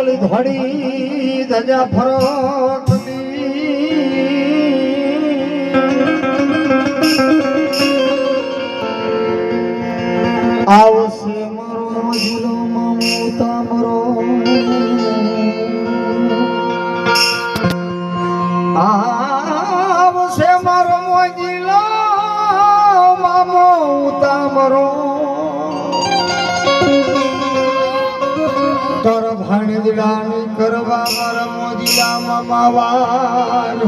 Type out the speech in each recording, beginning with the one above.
ઓલી ધોળી ધજા ફરક આવશે મારો મજલો મમતા મરો આવશે મારો મોજીલો મામો ઉતામરો ભાણેજડાની કરવા મારા મોજીલા મામા વાર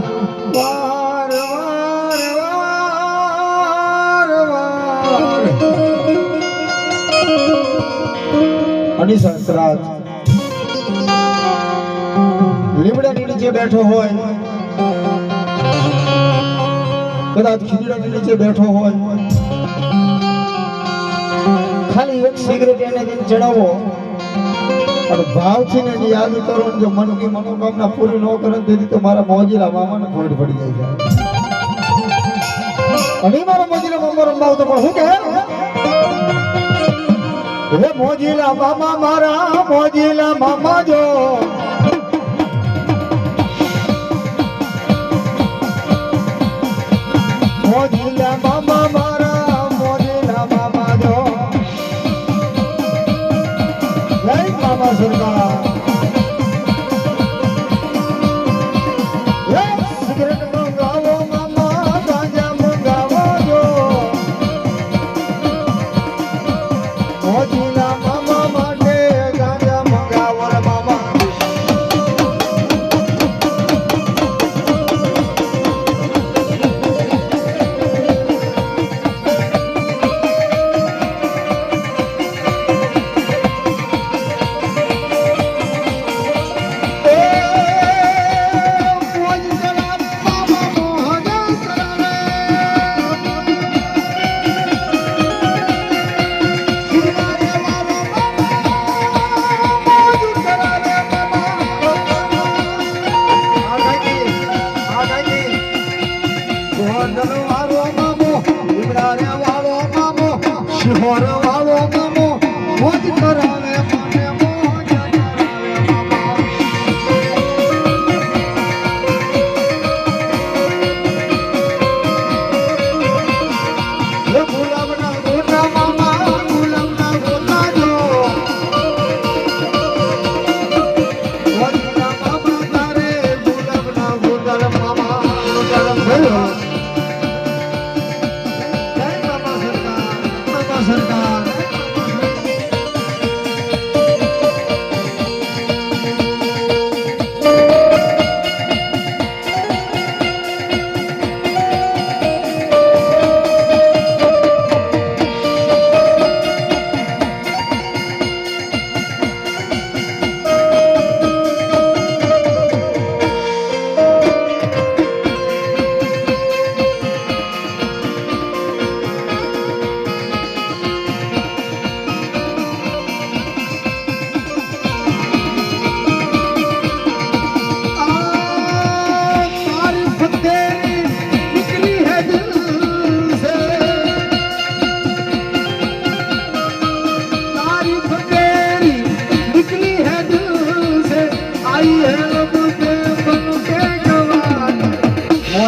વાર વાર વાર. અણી અની સંતરાજ લીમડાની નીચે બેઠો હોય, કદાચ ખીજડાની નીચે બેઠો હોય, ખાલી એક સિગરેટ એને જઈને ચડાવો ભાવ છે ને યાદ કરો જો મનની મનોકામના પૂરી ન કરે તેથી તો મારા મોજીરા મામાને ખોટ પડી જાય છે. અને મારા મોજીરા મામા રંબાવ તો પણ શું કે હે મોજીલા મામા, મારા મોજીલા મામા જો. જય મામા સરકાર શિહોર વાળો મામો મોજ કરાવે.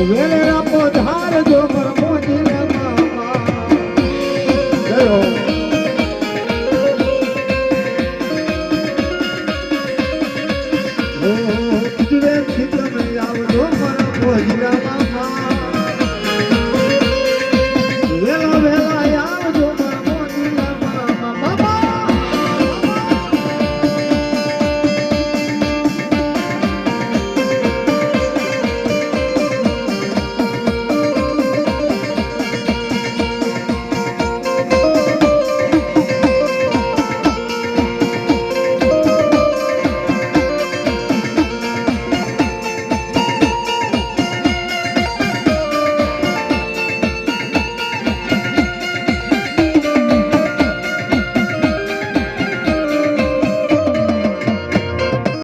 Yeah.